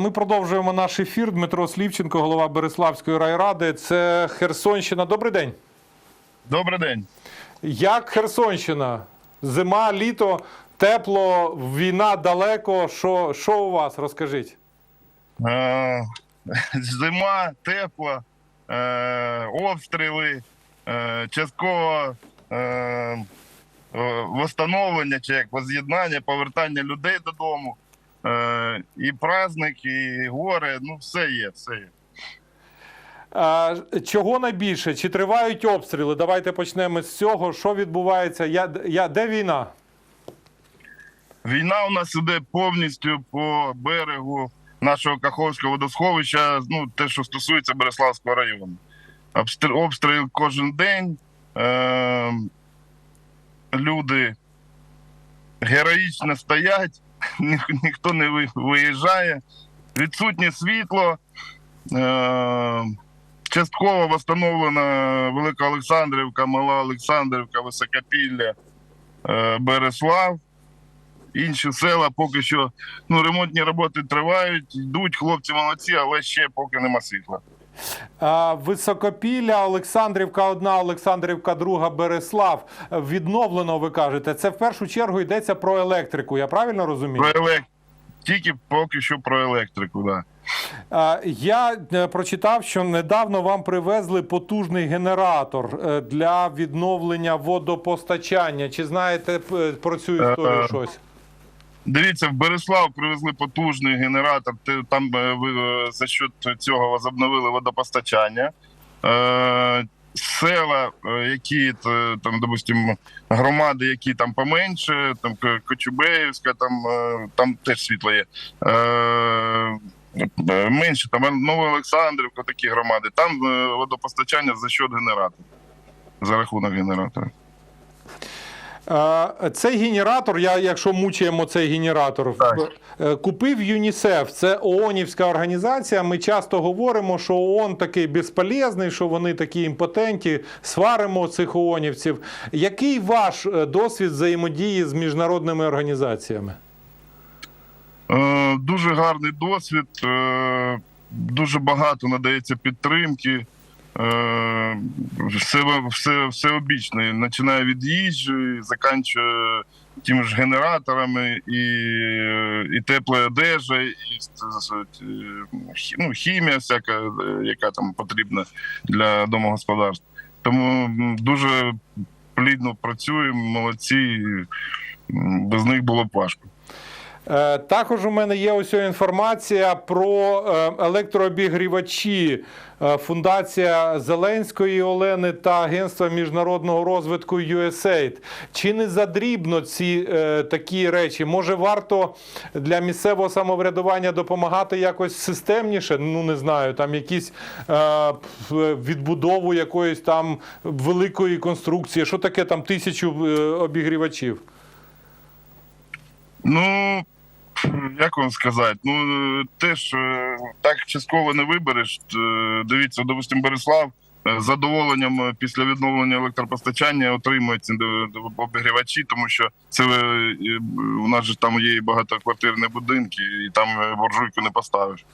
Ми продовжуємо наш ефір. Дмитро Слівченко, голова Береславської райради. Це Херсонщина. Добрий день. Добрий день. Як Херсонщина? Зима, літо, тепло, війна далеко. Що, що у вас? Розкажіть. Е, зима, тепла, е, обстріли, е, частково е, е, восстановлення чи як воз'єднання, повертання людей додому. Е, і праздник, і горе, ну все є, все є. А, чого найбільше? Чи тривають обстріли? Давайте почнемо з цього. Що відбувається? Я, я, де війна? Війна у нас іде повністю по берегу нашого Каховського водосховища, ну те, що стосується Береславського району. Обстріл, обстріл кожен день. Е, люди героїчно стоять, ні, ніхто не виїжджає. Відсутнє світло. Е, частково встановлена Велика Олександрівка, Мала Олександрівка, Високопілля, е, Береслав. Інші села поки що ну, ремонтні роботи тривають, йдуть, хлопці молодці, але ще поки нема світла. А, Високопілля, Олександрівка одна, Олександрівка друга, Береслав. Відновлено, ви кажете. Це в першу чергу йдеться про електрику. Я правильно розумію? Про елек... Тільки поки що про електрику, да. Я е, прочитав, що недавно вам привезли потужний генератор е, для відновлення водопостачання. Чи знаєте е, про цю історію Е, щось? Дивіться, в Береслав привезли потужний генератор. Там е, е, за счет цього возобновили водопостачання. Е, села, які там, допустим, громади, які там поменше, там Кочубеївська, там, там теж світло є. Менше там Новоолександрівка, такі громади. Там водопостачання за счет генератора. За рахунок генератора. Цей генератор, я, якщо мучаємо цей генератор, Так. е, купив ЮНІСЕФ. Це ООНівська організація. Ми часто говоримо, що ООН такий безполезний, що вони такі імпотенті, сваримо цих ООНівців. Який ваш е, досвід взаємодії з міжнародними організаціями? Е, Дуже гарний досвід, дуже багато надається підтримки. Е, Все, все, все обічне. Починає від їжі, закінчує тими ж генераторами, і, і тепла одежа, і ну, хімія, всяка, яка там потрібна для домогосподарств. Тому дуже плідно працюємо, молодці. Без них було б важко. Е, Також у мене є ось інформація про е, електрообігрівачі. Е, Фундація Зеленської Олени та Агентства міжнародного розвитку USAID. Чи не задрібно ці е, такі речі? Може, варто для місцевого самоврядування допомагати якось системніше? Ну не знаю, там якісь е, відбудову якоїсь там великої конструкції. Що таке там тисячу е, обігрівачів? Ну, як вам сказати, ну теж е, так частково не вибереш. Е, Дивіться, допустим, Береслав е, з задоволенням після відновлення електропостачання отримує обігрівачі, тому що це у нас же там є багатоквартирні будинки, і там буржуйку не поставиш.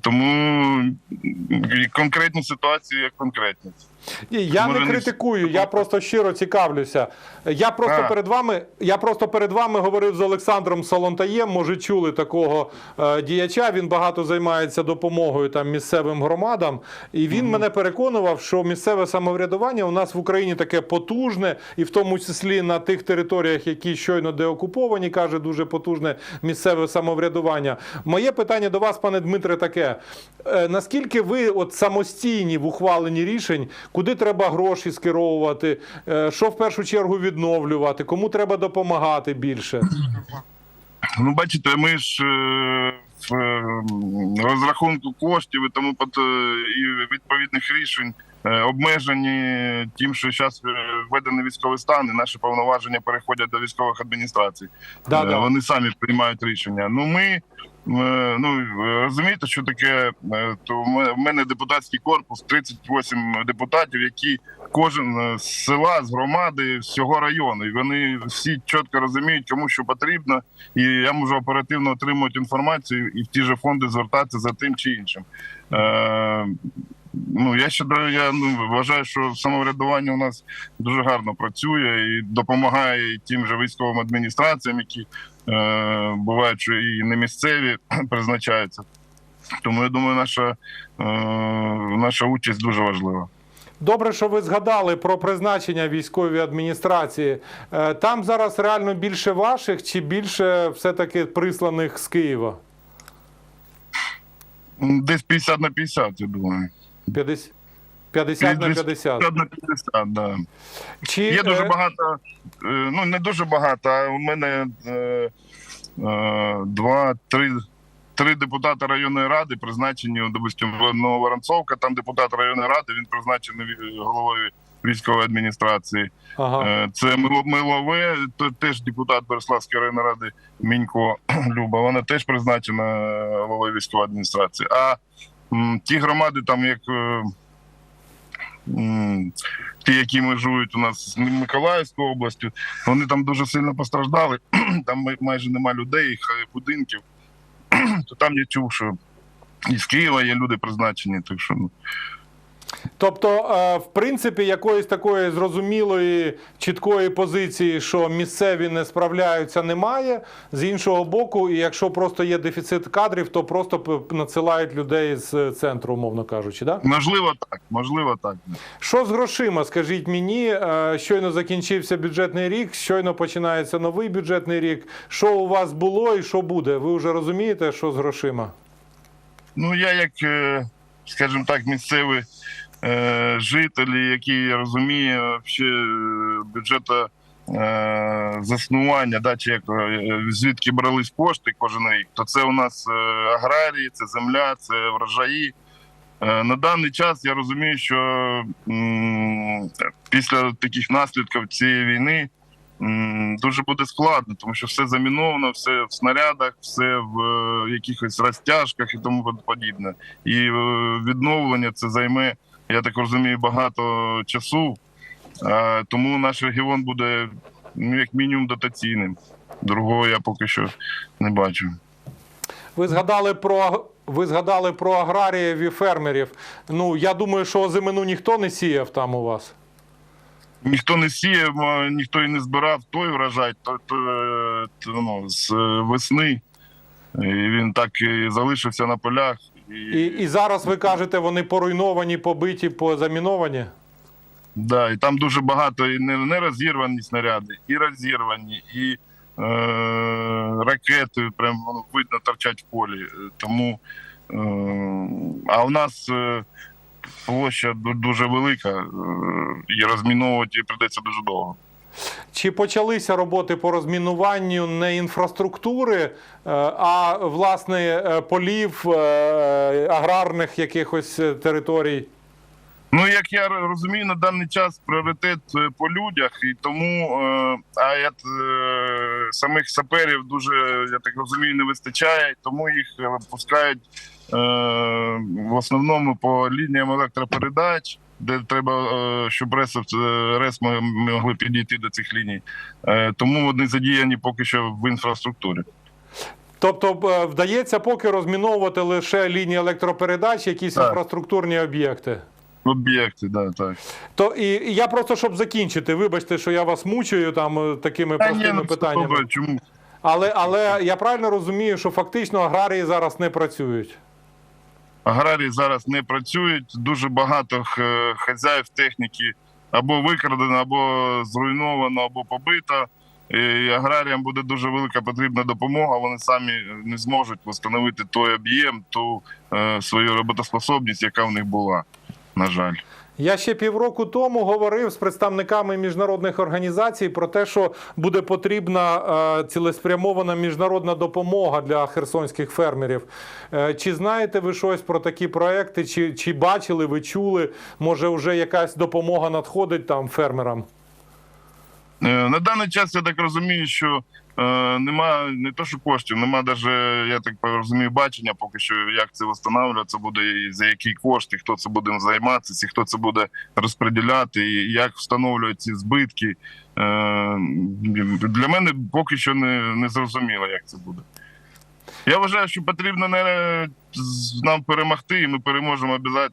Тому конкретні ситуації як конкретні. Ні, я Може, не критикую, я просто щиро цікавлюся. Я просто А. перед вами, я просто перед вами говорив з Олександром Солонтаєм. Може, чули такого е, діяча. Він багато займається допомогою там місцевим громадам. І він мене переконував, що місцеве самоврядування у нас в Україні таке потужне, і в тому числі на тих територіях, які щойно деокуповані, каже дуже потужне місцеве самоврядування. Моє питання до вас, пане Дмитре, таке: Е, наскільки ви от самостійні в ухваленні рішень, куди треба гроші скеровувати, Е, що в першу чергу відновлювати, кому треба допомагати більше? Ну, бачите, ми ж е, в е, розрахунку коштів і тому і відповідних рішень обмежені тим, що зараз введений військовий стан, і наші повноваження переходять до військових адміністрацій. Да, да. Вони самі приймають рішення. Ну ми Ну е, розумієте, що таке? е, То в мене депутатський корпус 38 депутатів, які кожен е, з села, з громади, з цього району. І вони всі чітко розуміють, кому що потрібно, і я можу оперативно отримувати інформацію і в ті ж фонди звертатися за тим чи іншим. Ну я ще до- я ну, вважаю, що самоврядування у нас дуже гарно працює і допомагає і тим же військовим адміністраціям, які е, бувають, що і не місцеві призначаються. Тому я думаю, наша, е, наша участь дуже важлива. Добре, що ви згадали про призначення військової адміністрації. Е, Там зараз реально більше ваших чи більше все-таки присланих з Києва? Десь 50 на 50, я думаю. 50, 50 на Десь 50. 50 на 50, да. Чи, Є дуже е, багато, е, ну не дуже багато, а у мене е, е, два, три, три депутати районної ради призначені, допустимо, Нововоронцовка, там депутат районної ради, він призначений головою військової адміністрації. Ага. Е, Це Мило- Милове, то теж депутат Береславської районної ради Мінько Люба. Вона теж призначена е, головою військової адміністрації. А ті громади, там як е, ті, які межують у нас з Миколаївською областю, вони там дуже сильно постраждали. Там майже нема людей, їх будинків. То там я чув, що і з Києва є люди призначені. Так що ну. Тобто, е, в принципі, якоїсь такої зрозумілої, чіткої позиції, що місцеві не справляються, немає. З іншого боку, і якщо просто є дефіцит кадрів, то просто надсилають людей з центру, умовно кажучи. Да? можливо так, можливо так. Що з грошима? Скажіть мені, Е, щойно закінчився бюджетний рік, щойно починається новий бюджетний рік. Що у вас було і що буде? Ви вже розумієте, що з грошима? Ну, я як, е, скажімо так, місцевий е, житель, який розуміє вообще е, е, заснування, да, чи як, е, звідки брались кошти кожен рік, то це у нас е, аграрії, це земля, це врожаї. На даний час я розумію, що після таких наслідків цієї війни дуже буде складно, тому що все заміновано, все в снарядах, все в якихось розтяжках і тому подібне. І відновлення це займе, я так розумію, багато часу. Тому наш регіон буде ну, як мінімум дотаційним. Другого я поки що не бачу. Ви згадали про ви згадали про аграріїв і фермерів. Ну я думаю, що озимину ніхто не сіяв там у вас. Ніхто не сіяв, ніхто і не збирав той врожай, то, то, е, то, ну, з е, весни. І він так і залишився на полях. І, І, зараз ви кажете, вони поруйновані, побиті, позаміновані. да, і там дуже багато і не, не розірвані снаряди, і розірвані, і е, ракети прям видно торчать в полі. Тому е, а у нас е, площа дуже велика, е, і розміновувати прийдеться дуже довго. Чи почалися роботи по розмінуванню не інфраструктури, е, а власне е, полів е, аграрних якихось територій? Ну, як я розумію, на даний час пріоритет по людях, і тому а я, самих саперів дуже, я так розумію, не вистачає, тому їх пускають в основному по лініям електропередач, де треба, е, щоб РЕС, е, РЕС могли підійти до цих ліній. Е, тому вони задіяні поки що в інфраструктурі. Тобто вдається поки розміновувати лише лінії електропередач, якісь Так. інфраструктурні об'єкти. Об'єкти, да, так. То і, і я просто щоб закінчити, вибачте, що я вас мучую там такими Та ні, простими ну, питаннями. добре, чому? Але, але я правильно розумію, що фактично аграрії зараз не працюють. Аграрії зараз не працюють. Дуже багато хазяїв техніки або викрадено, або зруйновано, або побито. І аграріям буде дуже велика потрібна допомога. Вони самі не зможуть встановити той об'єм, ту е, свою роботоспособність, яка в них була. На жаль. Я ще півроку тому говорив з представниками міжнародних організацій про те, що буде потрібна е, цілеспрямована міжнародна допомога для херсонських фермерів. Е, Чи знаєте ви щось про такі проекти? Чи, чи бачили, ви чули? Може, вже якась допомога надходить там фермерам? Е, На даний час я так розумію, що е, нема не то, що коштів, нема навіть, я так розумію, бачення поки що, як це встановлювати буде, і за які кошти, хто це буде займатися, хто це буде розподіляти, і як встановлюють ці збитки. Е, Для мене поки що не, не зрозуміло, як це буде. Я вважаю, що потрібно не нам перемогти, і ми переможемо обов'язково,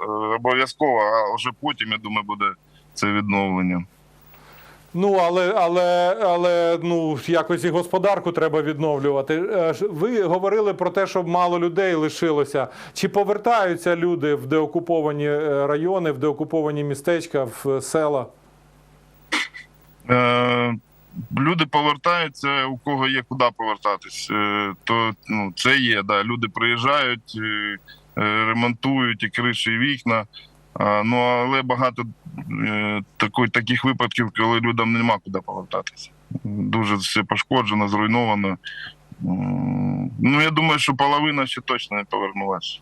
е, обов'язково, а вже потім, я думаю, буде це відновлення. Ну, але, але, але ну, якось і господарку треба відновлювати. Е, Ви говорили про те, що мало людей лишилося. Чи повертаються люди в деокуповані е, райони, в деокуповані містечка, в е, села? Е, люди повертаються, у кого є куди повертатись. Е, то ну, це є. Да. Люди приїжджають, е, ремонтують і криші, і вікна. Ну, але багато е, такої, таких випадків, коли людям нема куди повертатися. Дуже все пошкоджено, зруйновано. Ну, я думаю, що половина ще точно не повернулася.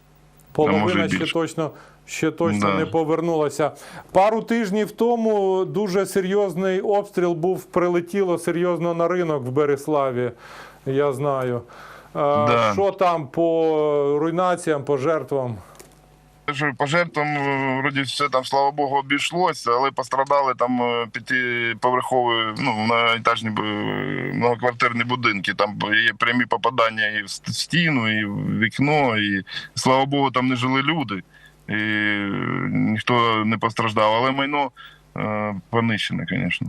Половина ще точно, ще точно Да. не повернулася. Пару тижнів тому дуже серйозний обстріл був, прилетіло серйозно на ринок в Береславі. Я знаю. Да. Що там по руйнаціям, по жертвам? Що по жертвам е, вроді все там, слава Богу, обійшлося, але пострадали там е, п'ятиповерхові, ну, б- многоквартирні будинки. Там є прямі попадання і в стіну, і в вікно, і слава Богу, там не жили люди. І ніхто не постраждав, але майно е, понищене, звісно.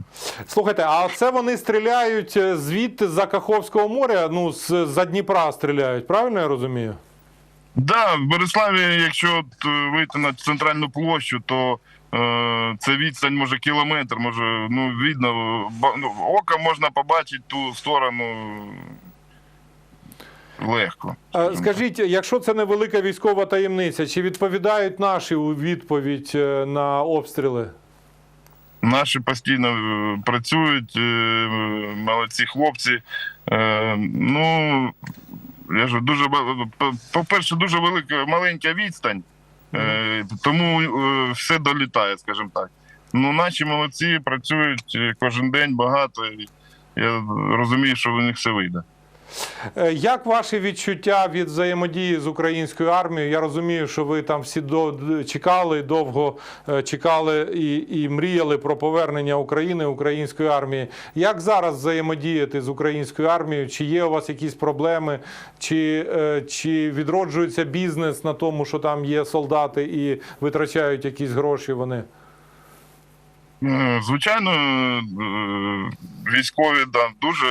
Слухайте, а це вони стріляють звідти з-за Каховського моря, ну, з- за Дніпра стріляють, правильно я розумію? Да, в Бориславі, якщо от, е, вийти на центральну площу, то е, це відстань може кілометр, може, ну, видно, ну, ока можна побачити ту сторону легко. Е, Скажіть, якщо це невелика військова таємниця, чи відповідають наші у відповідь е, на обстріли? Наші постійно працюють, молодці хлопці. Ну, я ж дуже по-перше, дуже велика маленька відстань, е, тому е, все долітає, скажімо так. Ну, наші молодці працюють е, кожен день багато. і Я розумію, що у них все вийде. Е, Як ваші відчуття від взаємодії з українською армією? Я розумію, що ви там всі до, чекали, довго е, чекали і, і мріяли про повернення України, української армії. Як зараз взаємодіяти з українською армією? Чи є у вас якісь проблеми, чи, е, чи відроджується бізнес на тому, що там є солдати і витрачають якісь гроші вони? Е, Звичайно, е, військові да, дуже,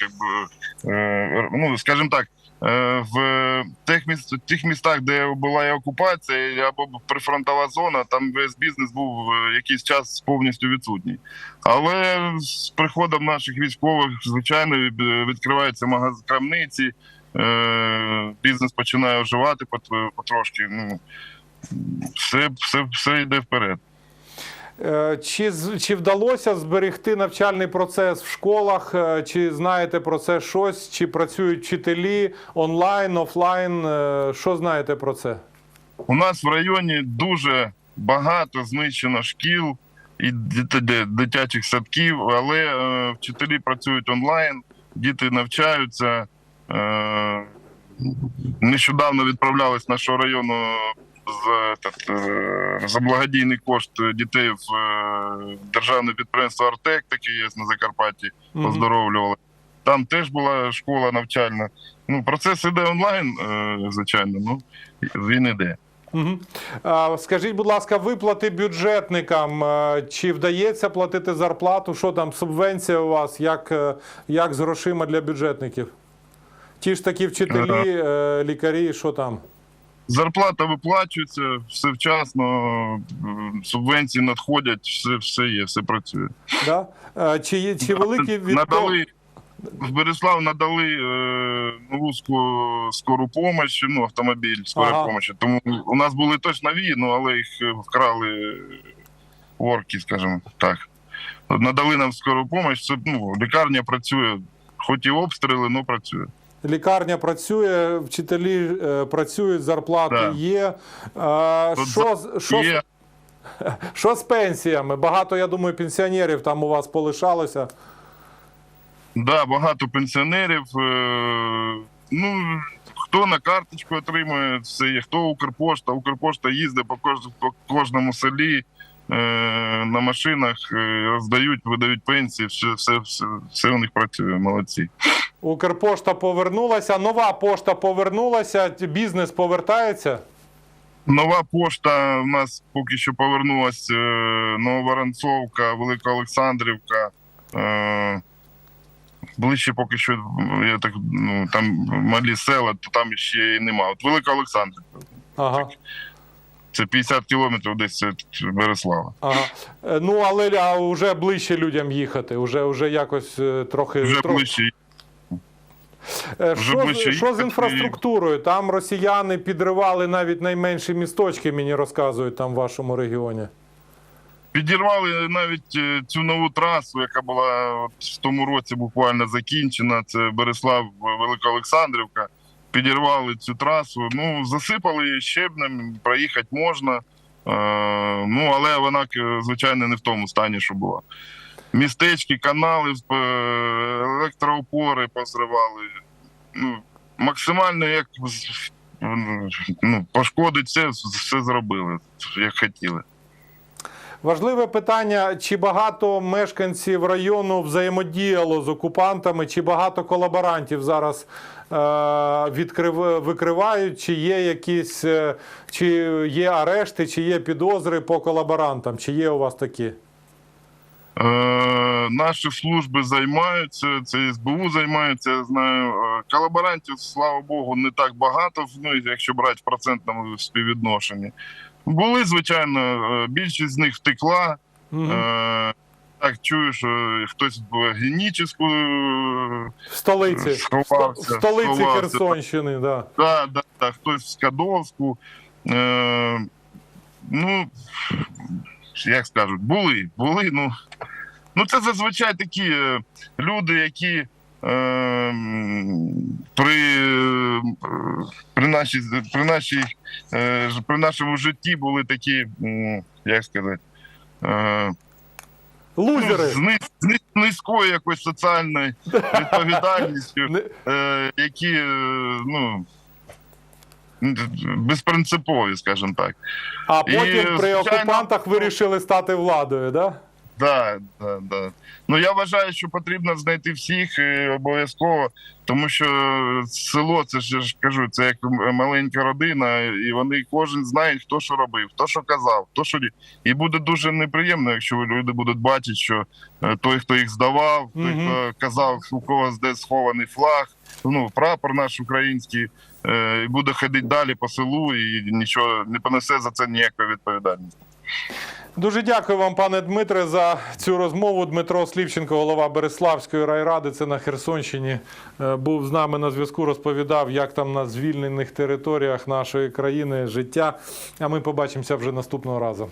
як би, е, ну, скажімо так, в тих, міст, тих містах, де була і окупація, або прифронтова зона, там весь бізнес був якийсь час повністю відсутній. Але з приходом наших військових, звичайно, відкриваються магаз крамниці, бізнес починає оживати потрошки. Ну, все, все, все йде вперед. Е, Чи, чи вдалося зберегти навчальний процес в школах? Е, Чи знаєте про це щось? Чи працюють вчителі онлайн, офлайн? Е, Що знаєте про це? У нас в районі дуже багато знищено шкіл і дитячих садків, але вчителі працюють онлайн, діти навчаються. Нещодавно відправлялись нашого району з, этот, е, за благодійний кошт дітей в е, державне підприємство Артек, таке є на Закарпатті, Мгм. поздоровлювали. Там теж була школа навчальна. Ну, процес іде онлайн, е, звичайно, ну він іде. А, Скажіть, будь ласка, виплати бюджетникам. Чи вдається платити зарплату? Що там, субвенція у вас? Як, як з грошима для бюджетників? Ті ж такі вчителі, лікарі, що там? Зарплата виплачується, все вчасно, субвенції надходять, все, все є, все працює. Да? Е, Чи, є- чи великі від надали в Береслав надали е, нову ско- скору допомогу, ну, автомобіль скорої Ага. допомоги. Тому у нас були теж нові, ну, але їх е, вкрали орки, скажімо так. Надали нам скору допомогу, ну, лікарня працює, хоч і обстріли, але працює. Лікарня працює, вчителі е, працюють, зарплати Да. є. Е, що, з- що, Є Що з пенсіями? Багато, я думаю, пенсіонерів там у вас полишалося. Да, багато пенсіонерів. Е, ну, хто на карточку отримує, це є, хто Укрпошта. Укрпошта їздить по, кожному селі на машинах, е, роздають, видають пенсії, все, все, все, все у них працює, молодці. Укрпошта повернулася, нова пошта повернулася, бізнес повертається. Нова пошта в нас поки що повернулася е, Нововоронцовка, Велика Олександрівка. Е, ближче поки що, я так, ну, там малі села, то там ще і нема. От Велика Олександрівка. Ага. Це 50 кілометрів десь від Береслава. Ага. Е, Ну, але а вже ближче людям їхати, вже, вже якось е, трохи. Вже трохи- ближче. Е, Що, з- що з інфраструктурою? Там росіяни підривали навіть найменші місточки, мені розказують там в вашому регіоні. Підірвали навіть е, цю нову трасу, яка була от в тому році буквально закінчена. Це Береслав Велика Олександрівка. Підірвали цю трасу. Ну засипали її щебнем, проїхати можна. Е, ну але вона звичайно не в тому стані, що була. Містечки, канали, е, електроопори позривали. Ну, максимально як ну, пошкодить все, все зробили, як хотіли. Важливе питання: чи багато мешканців району взаємодіяло з окупантами, чи багато колаборантів зараз е, відкрив, викривають, чи є якісь, е, чи є арешти, чи є підозри по колаборантам, чи є у вас такі? Е, наші служби займаються, це СБУ займається. Я знаю, Е, колаборантів, слава Богу, не так багато. Ну якщо брати в процентному співвідношенні. Були, звичайно, е, більшість з них втекла. Мгм. Е, так чую, що хтось в геніческу В столиці. сховався. в столиці сховався. Херсонщини, да. Да, да, да, хтось в Скадовську. Е, ну, як скажуть, були, були. Ну, ну це зазвичай такі е, люди, які е, при, е, при, нашій, при, нашій, е, при нашому житті були такі, як сказати, е, Лузери. з, низ- з низькою якоюсь соціальною відповідальністю е, які е, ну. Безпринципові, скажімо так. А потім І, при звичайно, окупантах вирішили стати владою, да? Да, да, да. Ну я вважаю, що потрібно знайти всіх і обов'язково, тому що село, це ж я ж кажу, це як маленька родина, і вони кожен знає, хто що робив, хто що казав, хто що і буде дуже неприємно, якщо люди будуть бачити, що е, той, хто їх здавав, той, хто казав, у кого де схований флаг, ну прапор наш український, е, і буде ходити далі по селу і нічого не понесе за це ніякої відповідальності. Дуже дякую вам, пане Дмитре, за цю розмову. Дмитро Слівченко, голова Береславської райради, це на Херсонщині. е, Був з нами на зв'язку, розповідав, як там на звільнених територіях нашої країни життя. А ми побачимося вже наступного разу.